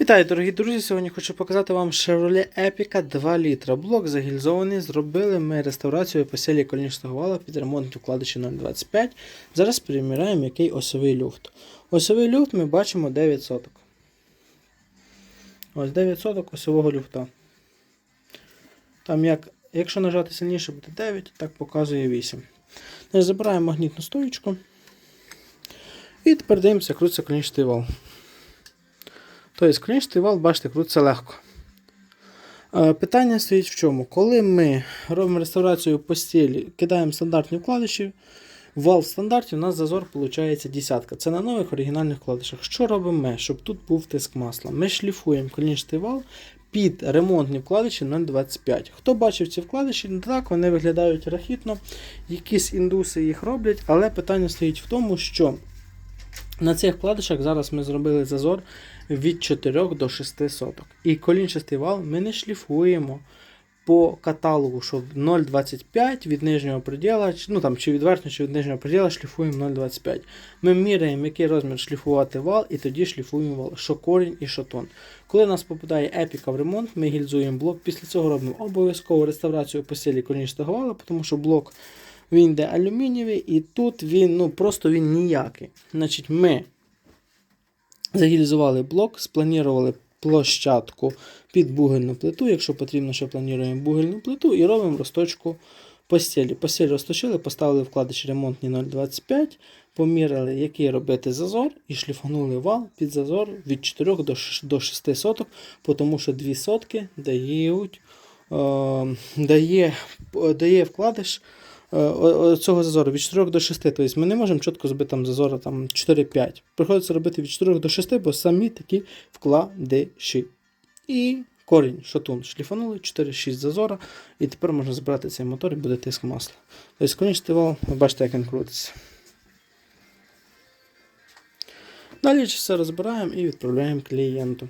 Вітаю, дорогі друзі! Сьогодні хочу показати вам Chevrolet Epica 2 літра. Блок загільзований. Зробили ми реставрацію по селі колінічного вала під ремонт вкладачі 0,25. Зараз перевіряємо, який осьовий люфт. Осьовий люфт ми бачимо 9 соток. Ось 9 соток осьового люфта. Там як, якщо нажати сильніше, буде 9, так показує 8. Забираємо магнітну стоїчку. І тепер дивимося, крутиться колінчатий вал. Тобто, клінчатий вал, бачите, крутиться легко. Е, Питання стоїть в чому? Коли ми робимо реставрацію по стілі, кидаємо стандартні вкладиші, вал в стандарті у нас зазор виходить десятка. Це на нових оригінальних вкладишах. Що робимо ми, щоб тут був тиск масла? Ми шліфуємо клінчатий вал під ремонтні вкладиші 0,25. Хто бачив ці вкладиші, так, вони виглядають рахітно, якісь індуси їх роблять, але питання стоїть в тому, що на цих вкладишах зараз ми зробили зазор від 4 до 6 соток. І колінчастий вал ми не шліфуємо по каталогу, що 0,25 від нижнього приділа, ну там чи від верхнього, чи від нижнього приділа шліфуємо 0,25. Ми міряємо, який розмір шліфувати вал, і тоді шліфуємо вал, що корінь і що тон. Коли нас попадає епіка в ремонт, ми гільзуємо блок. Після цього робимо обов'язкову реставрацію постілі колінчастого вала, тому що блок він йде алюмінієвий, і тут він ну просто він ніякий. Значить, ми загілізували блок, спланували площадку під бугельну плиту. Якщо потрібно, ще плануємо бугельну плиту і робимо розточку постелі. Постель розточили, поставили вкладиш ремонтні 0,25, поміряли, який робити зазор, і шліфанули вал під зазор від 4 до 6 соток, тому що 2 сотки дають, е, дає, дає вкладиш цього зазору від 4 до 6. Тобто ми не можемо чітко зробити там зазора там 4-5. Приходиться робити від 4 до 6, бо самі такі вкладиші. І корінь, шатун, шліфанули, 4-6 зазора, і тепер можна збирати цей мотор і буде тиск масла. Тобто конічний вал, ви бачите, як він крутиться. Далі все розбираємо і відправляємо клієнту.